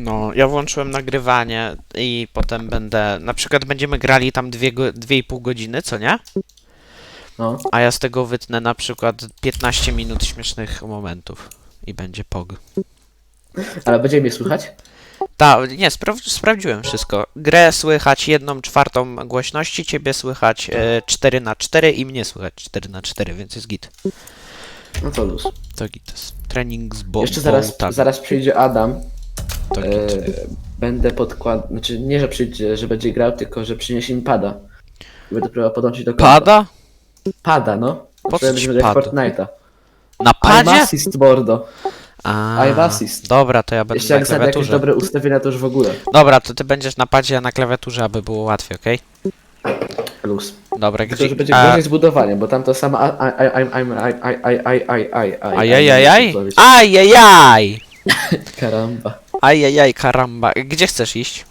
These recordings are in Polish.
No, ja włączyłem nagrywanie i potem będę. Na przykład będziemy grali tam dwie, go- dwie i pół godziny, co nie? No. A ja z tego wytnę na przykład 15 minut śmiesznych momentów. I będzie pog. Ale będzie mnie słychać? Tak, nie, spra- sprawdziłem wszystko. Grę słychać jedną czwartą głośności, ciebie słychać e, 4 na 4 i mnie słychać 4 na 4 więc jest git. No to luz. To git jest. Trening z bo Jeszcze zaraz, Boltami. zaraz przyjdzie Adam. To E, będę podkład... Znaczy nie, że przyjdzie, że będzie grał, tylko że przyniesie mi pada. I będę próbował podłączyć do kompa. Pada? Pada, no. Po co ci będziemy grać pad? Fortnite'a. Na I'm padzie? assist, mordo. A, I'm assist. Dobra, to ja będę Jeszcze na jak znajdę jakieś klawiaturze. dobre ustawienia, to już w ogóle. Dobra, to ty będziesz na padzie, a na klawiaturze, aby było łatwiej, okej? Luz. Dobra, Tylko, gdzie... że będzie a- gorzej z budowaniem, bo tam to samo a- a- a- I'm, I'm, I, I, I, I, I, I, Ajajajaj? Ajajaj! Karamba. Ajajaj, karamba. Gdzie chcesz iść?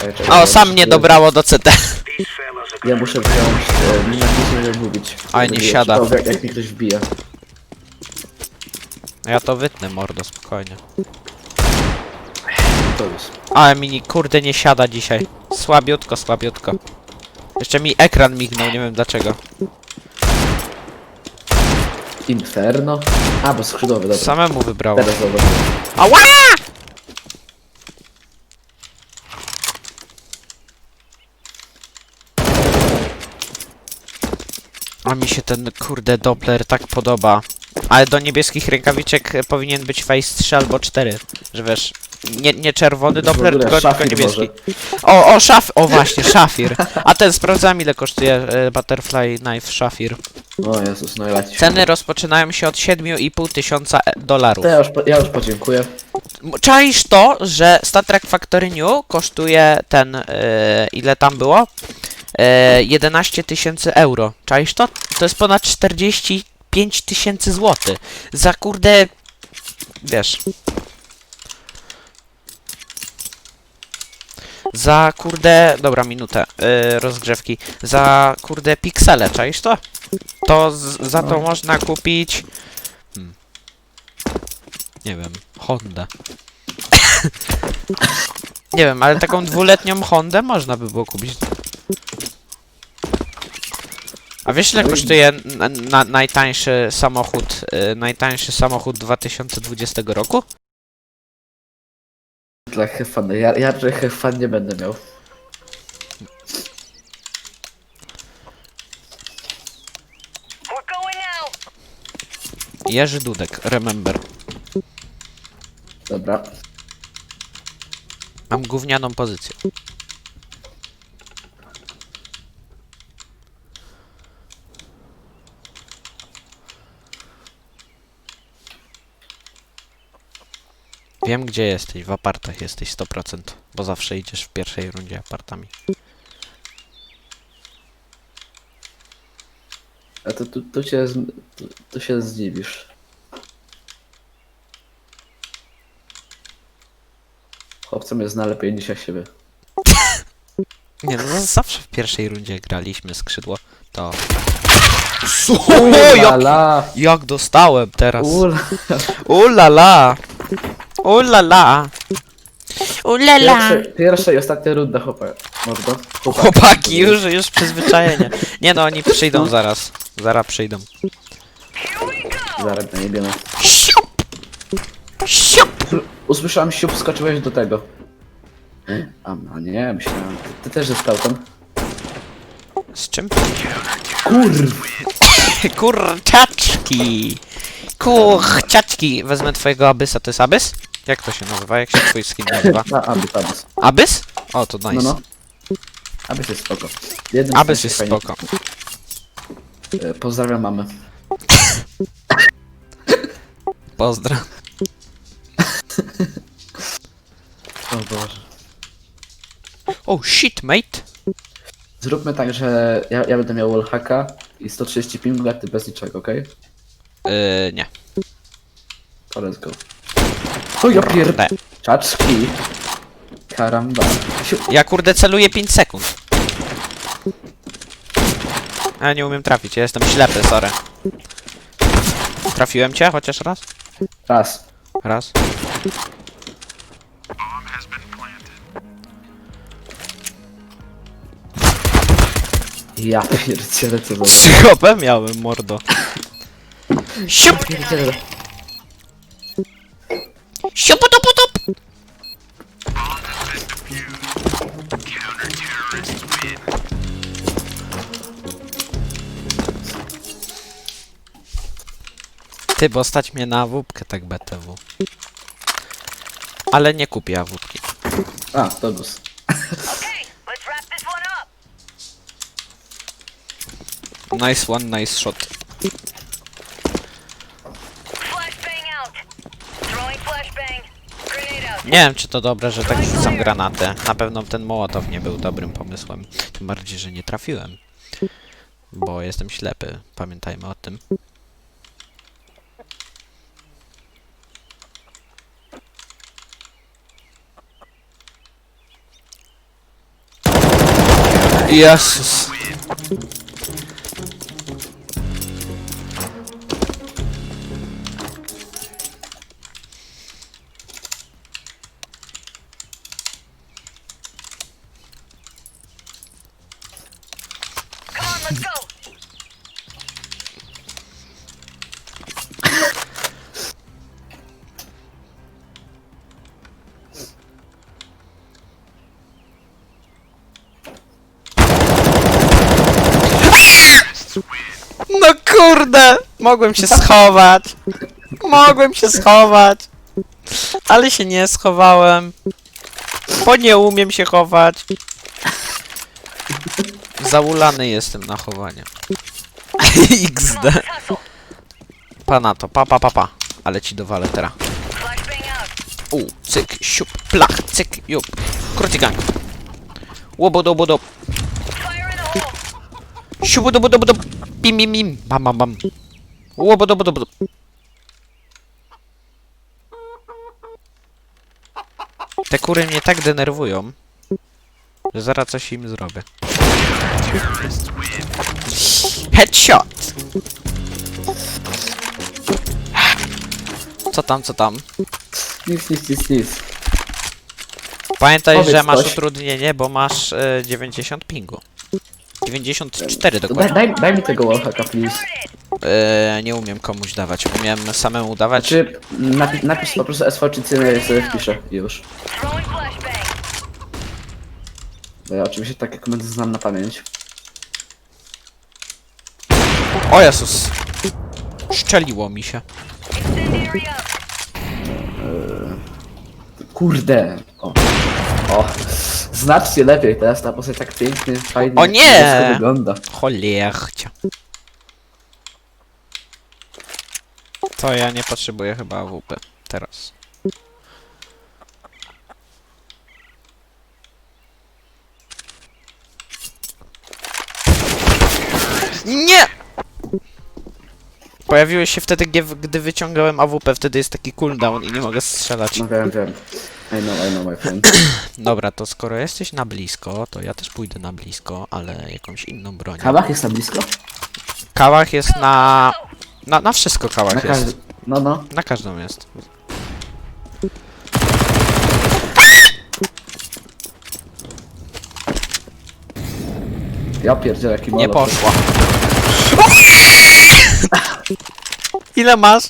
Czekaj, czekaj, O, sam muszę- mnie dobrało do CT. Ja muszę wziąć e, napisy, żeby mówić. Aj, nie Żeby siada. Jak, jak mi ktoś wbija. Ja to wytnę, mordo, spokojnie. To luz. Ale mi kurde nie siada dzisiaj. Słabiutko, słabiutko. Jeszcze mi ekran mignął, nie wiem dlaczego. Inferno. A, bo skrzydłowy, dobra. Samemu wybrało. Teraz zauważyłem. Ała! A mi się ten kurde Doppler tak podoba. Ale do niebieskich rękawiczek powinien być face 3 albo 4. Że wiesz, nie, nie czerwony Doppler, ogóle tylko, tylko szafir niebieski. O, o, szaf, o właśnie, szafir. A ten sprawdzam ile kosztuje e, Butterfly Knife szafir. O Jezus, no i leci. Ceny rozpoczynają się od 7,5 tysiąca e, dolarów. To ja już, po, ja już podziękuję. Czaisz to, że Star Trek Factory New kosztuje ten, e, ile tam było? E, 11 tysięcy euro. Czaisz to? To jest ponad 45 tysięcy złotych. Za kurde, wiesz... Za kurde, dobra minutę e, rozgrzewki. Za kurde piksele, czaisz to? To z, za to No. można kupić... Hmm. Nie wiem, Honda. Nie wiem, ale taką dwuletnią Hondę można by było kupić. A wiesz ile No kosztuje na, na, najtańszy samochód, y, najtańszy samochód 2020 roku? Dla Hefana. Ja, ja że Hefan nie będę miał. Jerzy Dudek, remember. Dobra. Mam gównianą pozycję. Wiem gdzie jesteś, w apartach jesteś 100%, bo zawsze idziesz w pierwszej rundzie apartami. A to tu, tu, się, z- tu, tu się zdziwisz. Chłopca mnie zna lepiej niż ja siebie. Nie no, z- zawsze w pierwszej rundzie graliśmy skrzydło, to... Ula jak, la! jak dostałem teraz! Ula! Ulala! Ulala! Ulala! Pierwsze, pierwsza i ostatnia runda, chłopak. Mordo. Chłopak. Chłopaki, już, już przyzwyczajenie. Nie no, oni przyjdą zaraz. Zaraz przyjdą. Zaraz na jebiemy. Siup! Siup! Usłyszałem siup, skoczyłeś do tego. A, a nie, myślałem. Ty, ty też jest tam. Z czym? Kurw! Kurczaczki! Kurciaczki! Wezmę twojego abysa, to jest abys? Jak to się nazywa? Jak się twój skin nazywa? A, abys, abys. Abys? O, to nice. No, no. Abys jest spoko. Jednym Abys jest spoko. E, Pozdrawiam mamę. Pozdro. O Boże. Oh shit, mate! Zróbmy tak, że ja, ja będę miał wallhacka i 130 pingu, a ty bez niczego, okej? Yy, nie. To let's go. O ja. Kurde. Czaczki. Karamba. Siu- Ja kurde celuję 5 sekund. A nie umiem trafić, ja jestem ślepy, sorry. Trafiłem cię chociaż raz? Raz. Raz. Ja pierdzielę co było. Psychopę miałem, mordo. Siup! Siup, to Ty, bo stać mnie na awupkę tak BTW. Ale nie kupię awupki. A, to bus. Okay, let's wrap this one up. Nice one, nice shot. Flashbang out. Throwing flashbang. Grenade out. Nie wiem, czy to dobre, że tak rzucam granaty. Na pewno ten Mołotow nie był dobrym pomysłem. Tym bardziej, że nie trafiłem. Bo jestem ślepy. Pamiętajmy o tym. Jezus. Kurde! Mogłem się schować. Mogłem się schować. Ale się nie schowałem. Bo nie umiem się chować. Zaulany jestem na chowanie. XD. Come on, let's hustle. Pa na to, pa pa pa pa. Ale ci dowalę teraz. U, cyk, siup, plach, cyk, jup. Króci gang. Siubodobodobodob. Bim bim bim. Bam bam bam. Łobodobodobodob. Te kury mnie tak denerwują, że zaraz coś im zrobię. Headshot! Co tam, co tam? Nic, nic, nic, nic. Pamiętaj, Powiedz że masz coś. utrudnienie, bo masz e, 90 pingu. 94 To Daj, dokładnie. daj, daj mi tego wallhacka, please. E, nie umiem komuś dawać. Umiem samemu dawać. Czy napi napisz po prostu SV czy ja sobie wpiszę już. Bo ja oczywiście takie komendy znam na pamięć. O Jezus! Szczeliło mi się. Kurde! O. O. Znacznie lepiej, teraz ta postać tak pięknie, fajnie O nie! niebiesko wygląda. Cholercia. To ja nie potrzebuję chyba AWP. Teraz. Nie! Pojawiłeś się wtedy, gie- gdy wyciągałem AWP, wtedy jest taki cooldown i nie mogę strzelać. No wiem, wiem. I know, I know my friend. Dobra, to skoro jesteś na blisko, to ja też pójdę na blisko, ale jakąś inną bronią. Kawach jest na blisko? Kałach jest na... Na, na wszystko Na kałach każdy... jest. No, no. Na każdą jest. Ja pierdzielę jaki Nie molo. poszła. Ile masz?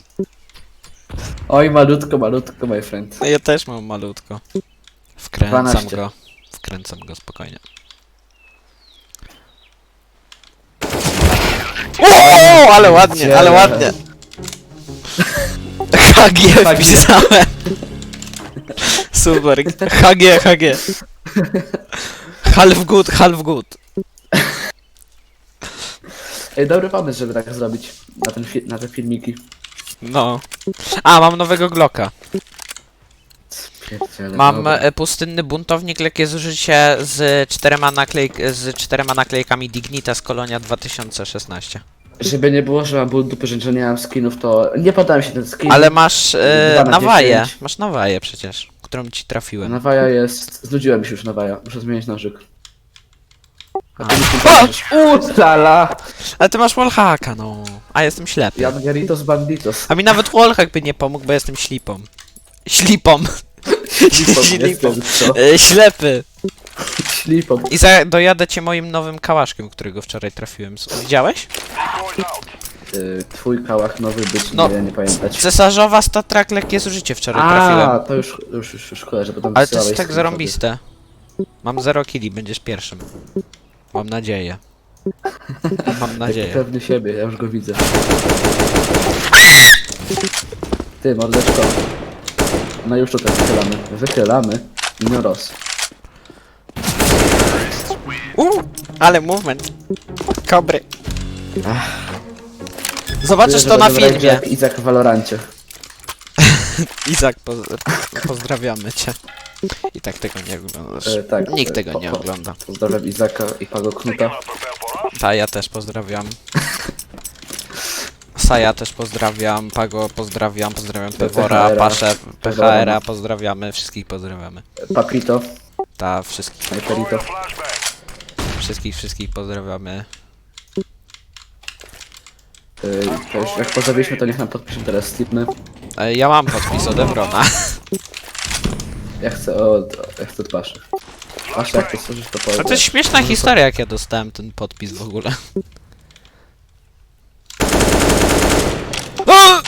Oj, malutko, malutko, my friend. Ja też mam malutko. Wkręcam 12. go. Wkręcam go spokojnie. O, ale ładnie, ale ładnie. HG wpisałem. Super. HG, HG. Half good, half good. Ej, dobry pomysł, żeby tak zrobić. Na, ten fi- na te filmiki. No. A, mam nowego Glocka. Pierdziele, Mam dobra. e, pustynny buntownik, lekkie zużycie z czterema, naklejk z czterema naklejkami Dignitas Kolonia 2016. Żeby nie było, że mam ból dupy, że nie mam skinów, to nie podałem się ten skin. Ale masz e, Dwa na nawaję. 10. Masz nawaję przecież, którą ci trafiłem. Nawaja jest... Znudziłem się już nawaja. Muszę zmienić nożyk. A ty! Ulala! Ale ty masz wallhacka, no. A jestem ślepy. Jan Garitos Banditos. A mi nawet wallhack by nie pomógł, bo jestem ślipą. Ślipą. Ślipą, Ślipą. jestem, co? E, ślepy. Ślipą. I za, dojadę cię moim nowym kałaszkiem, którego wczoraj trafiłem. S- Widziałeś? Y, twój kałach nowy być, No. nie, nie pamiętać. Cesarzowa Statrak lekkie zużycie wczoraj trafiłem. A, to już, już, już, już kojarzę, bo tam Ale to jest tak screenshoty. zarąbiste. Mam 0 killi, będziesz pierwszym. Mam nadzieję. Mam Taki nadzieję. pewny siebie, ja już go widzę. Ty, mordeczko. No już tutaj wychylamy. Wychylamy. Minoros. Uuu, ale movement. Kobry. Zobaczysz to na filmie. Jak Izak w Valorancie. Izak, poz pozdrawiamy cię. I tak tego nie oglądasz. E, tak, Nikt e, tego po- nie po- ogląda. Pozdrawiam Izaka i Pago Knuta. Ta, ja też pozdrawiam. Saja też pozdrawiam, Pago pozdrawiam, pozdrawiam Pewora, PHR-a. Paszę, PHR-a pozdrawiamy, wszystkich pozdrawiamy. Papito, Ta, wszystkich, Sniperito. wszystkich, wszystkich pozdrawiamy. To już jak pozdrawiliśmy, to niech nam podpiszą teraz Stipny. E, Ja mam podpis od Evrona. Ja chcę od... Ja chcę od Paszy. Pasza, jak to słyszysz, to A powiedz. to jest śmieszna historia, jak ja dostałem ten podpis w ogóle. O!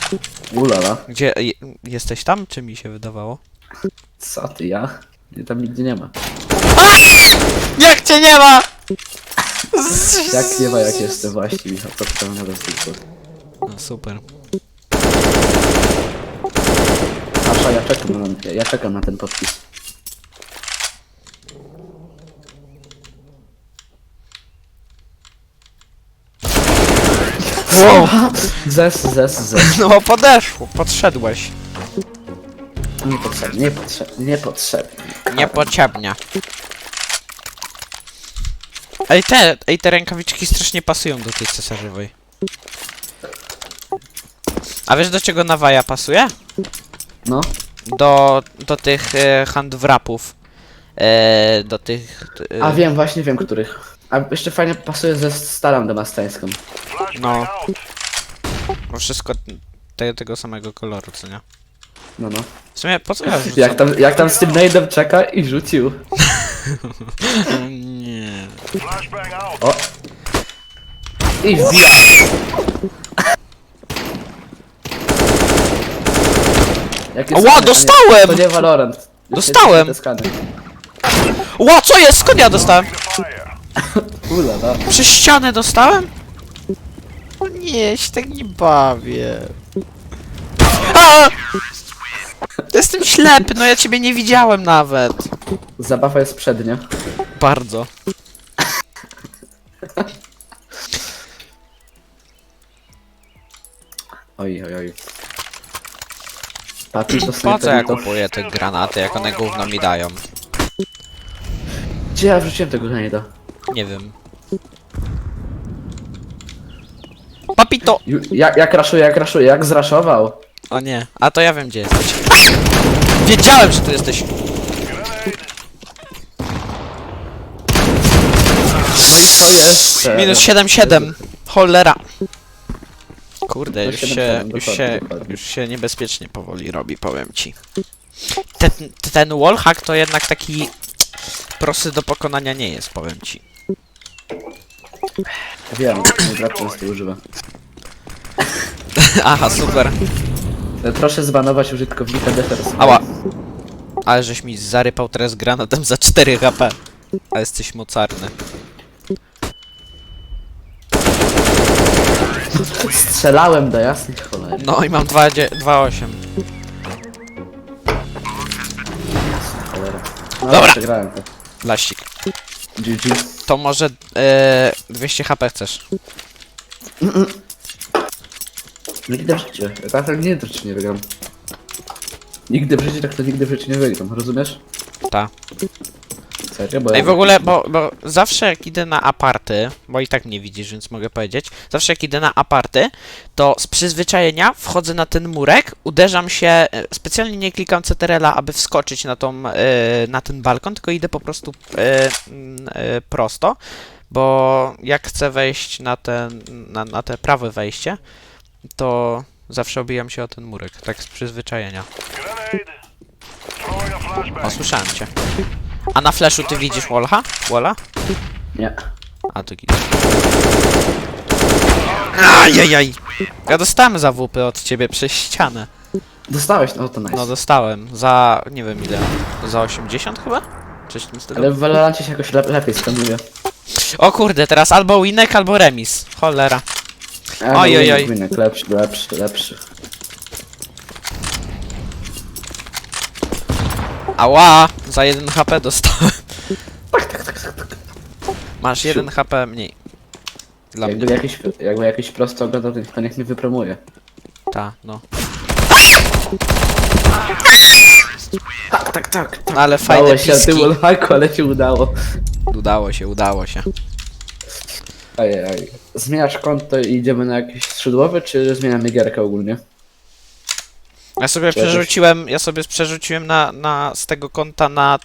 Ulala. Gdzie, je, jesteś tam, czy mi się wydawało? Co ty, ja? Nie, tam nigdzie nie ma. Jak cię nie ma! Jak nie ma, jak jestem właśnie, Michał, to tam na. No super. Ja czekam na, ja czekam na ten podpis. Wow. Zes, zes, zes. No podeszło, podszedłeś. Niepotrzebnie, niepotrzebnie, niepotrzebnie. Niepotrzebnie. Ej te, ej te rękawiczki strasznie pasują do tej cesarzowej. A wiesz do czego nawaja pasuje? No, Do, do tych e, handwrapów. E, do tych... E, a wiem, właśnie wiem, których. A jeszcze fajnie pasuje ze starą damastańską. no. Bo wszystko te, tego samego koloru, co nie? No, no. W sumie po co ja? Jak tam, jak tam z tym nade'em czeka i rzucił. Nie. O! I wbija! Jakie Ła, skany, to nie- dostałem! To nie Valorant. Dostałem! Skany. Ła, co jest? Skąd ja dostałem? Ula, no. Przez ścianę dostałem? O nie, się tak nie bawię. A! Jestem ślepy, no ja ciebie nie widziałem nawet. Zabawa jest przednia. Bardzo. Oj, oj, oj. Papi to Po co ja kupuję te granaty, jak one gówno mi dają? Gdzie ja wrzuciłem tego nade'a? Nie wiem. Papito! Ju- Jak, jak raszuje, jak raszuje, jak zraszował. O nie, a to ja wiem gdzie jesteś. Wiedziałem, że tu jesteś. No i co jeszcze? Minus 7-7. Cholera. Kurde, już 7-7, się, już się, już się niebezpiecznie powoli robi, powiem ci. Ten, ten wallhack to jednak taki prosty do pokonania nie jest, powiem ci. Wiem, mój brat często używa. Aha, super. Proszę zbanować użytkownika Defers. Ała. Ale żeś mi zarypał teraz granatem za 4 HP. A jesteś mocarny. Strzelałem do jasnych cholery. No i mam 2,8. Cholera. No, Dobra. Przegrałem to. Laścik. GG. To może e, 200 HP chcesz? Nigdy w życiu. Tak, tak nigdy w życiu nie wygram. Nigdy w życiu, tak to nigdy w życiu nie wygram, rozumiesz? Ta. Serio, bo Ej, ja... w ogóle, bo, bo zawsze jak idę na aparty, bo i tak mnie widzisz, więc mogę powiedzieć, zawsze jak idę na aparty, to z przyzwyczajenia wchodzę na ten murek, uderzam się, e, specjalnie nie klikam CTRL-a, aby wskoczyć na, tą, e, na ten balkon, tylko idę po prostu e, mm, e, prosto, bo jak chcę wejść na, ten, na, na te prawe wejście, to zawsze obijam się o ten murek, tak z przyzwyczajenia. O, słyszałem cię. A na flashu ty widzisz Wallha? Walla? Nie. A to git. Ajajaj! Ja dostałem za WP od ciebie przez ścianę. Dostałeś, no to nice. No dostałem. Za nie wiem ile. Za 80 chyba? Coś w tym stylu. Ale w Valorancie się jakoś lep lepiej skanuje. O kurde, teraz albo winek, albo remis. Cholera. A, Oj, oj, lepszy, lepszy, lepszy. Ała! Za 1 HP dostałem. Tak, Masz 1 HP mniej. Dla mnie. Jakby jakiś, jakby jakiś prosto oglądał, to- to niech mnie wypromuje. Ta, no. Tak, tak, tak. No ale Udało fajne się na tym piski. wallhacku, ale się udało. Udało się, udało się. Ajaj. Zmieniasz konto i idziemy na jakieś skrzydłowe, czy zmieniamy gierkę ogólnie? Ja sobie przerzuciłem, ja sobie przerzuciłem na, na, z tego konta na